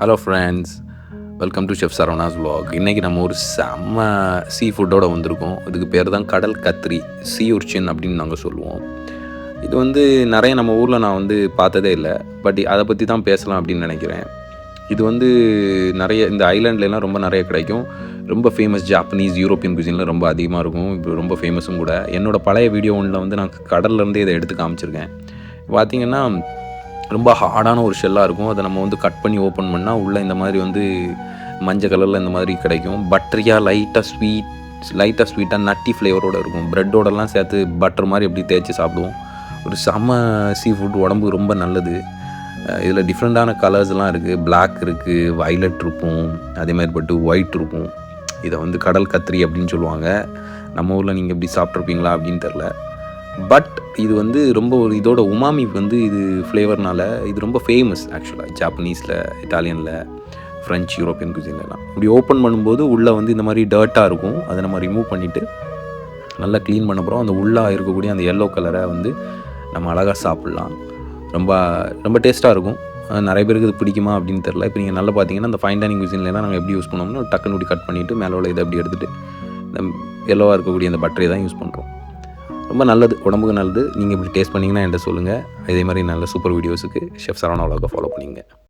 Hello friends welcome to chef Saravana's vlog. இன்றைக்கி நம்ம ஒரு செம்ம சீ ஃபுட்டோடு வந்திருக்கோம். இதுக்கு பேர் தான் கடல் கத்திரி சீ உர்ச்சின் அப்படின்னு நாங்கள் சொல்லுவோம். இது வந்து நிறைய நம்ம ஊரில் நான் வந்து பார்த்ததே இல்லை. பட் அதை பற்றி தான் பேசலாம் அப்படின்னு நினைக்கிறேன். இது வந்து நிறைய இந்த ஐலாண்ட்லலாம் ரொம்ப நிறைய கிடைக்கும். ரொம்ப ஃபேமஸ் ஜாப்பனீஸ் யூரோப்பியன் குசினில் ரொம்ப அதிகமாக இருக்கும். இப்போ ரொம்ப ஃபேமஸும் கூட. என்னோடய பழைய வீடியோ ஒன்றில் வந்து நான் கடல்லேருந்தே இதை எடுத்து காமிச்சிருக்கேன். பார்த்தீங்கன்னா ரொம்ப ஹார்டான ஒரு ஷெல்லாக இருக்கும். அதை நம்ம வந்து கட் பண்ணி ஓப்பன் பண்ணால் உள்ளே இந்த மாதிரி வந்து மஞ்சள் கலரில் இந்த மாதிரி கிடைக்கும். பட்டரியாக லைட்டாக ஸ்வீட் லைட்டாக ஸ்வீட்டாக நட்டி ஃப்ளேவரோடு இருக்கும். ப்ரெட்டோடலாம் சேர்த்து பட்டர் மாதிரி எப்படி தேய்ச்சி சாப்பிடுவோம். ஒரு செம்ம சீ ஃபுட் உடம்புக்கு ரொம்ப நல்லது. இதில் டிஃப்ரெண்ட்டான கலர்ஸ்லாம் இருக்குது பிளாக் இருக்குது வைலட் இருக்கும் அதே மாதிரி பட்டு ஒயிட் இருக்கும். இதை வந்து கடல் கத்திரி அப்படின்னு சொல்லுவாங்க. நம்ம ஊரில் நீங்கள் எப்படி சாப்பிட்ருப்பீங்களா அப்படின்னு தெரில பட் இது வந்து ரொம்ப ஒரு இதோட உமாமி வந்து இது ஃப்ளேவர்னால இது ரொம்ப ஃபேமஸ் ஆக்சுவலாக ஜாப்பனீஸில் இட்டாலியனில் ஃப்ரெஞ்ச் யூரோப்பியன் குசின்லாம் இப்படி ஓப்பன் பண்ணும்போது உள்ளே வந்து இந்த மாதிரி டர்ட்டாக இருக்கும். அதை நம்ம ரிமூவ் பண்ணிவிட்டு நல்லா க்ளீன் பண்ண போகிறோம் அந்த உள்ளாக இருக்கக்கூடிய அந்த எல்லோ கலரை வந்து நம்ம அழகாக சாப்பிட்லாம். ரொம்ப ரொம்ப டேஸ்ட்டாக இருக்கும். நிறைய பேருக்கு இது பிடிக்குமா அப்படின்னு தெரில இப்போ நீங்கள் நல்லா பார்த்தீங்கன்னா அந்த ஃபைன் டைனிங் குசின்லாம் நாங்கள் எப்படி யூஸ் பண்ணோம்னா டக்குன்னு கட் பண்ணிவிட்டு மேலே உள்ள இதை அப்படி எடுத்துகிட்டு இந்த எல்லோவாக இருக்கக்கூடிய அந்த பட்டரை தான் யூஸ் பண்ணுறோம் ரொம்ப நல்லது உடம்புக்கு நல்லது. நீங்கள் இப்படி டேஸ்ட் பண்ணிங்கன்னா என்கிட்ட சொல்லுங்கள் இதே மாதிரி நல்ல சூப்பர் வீடியோஸுக்கு ஷெஃப் சரவணா ஃபாலோ பண்ணிங்க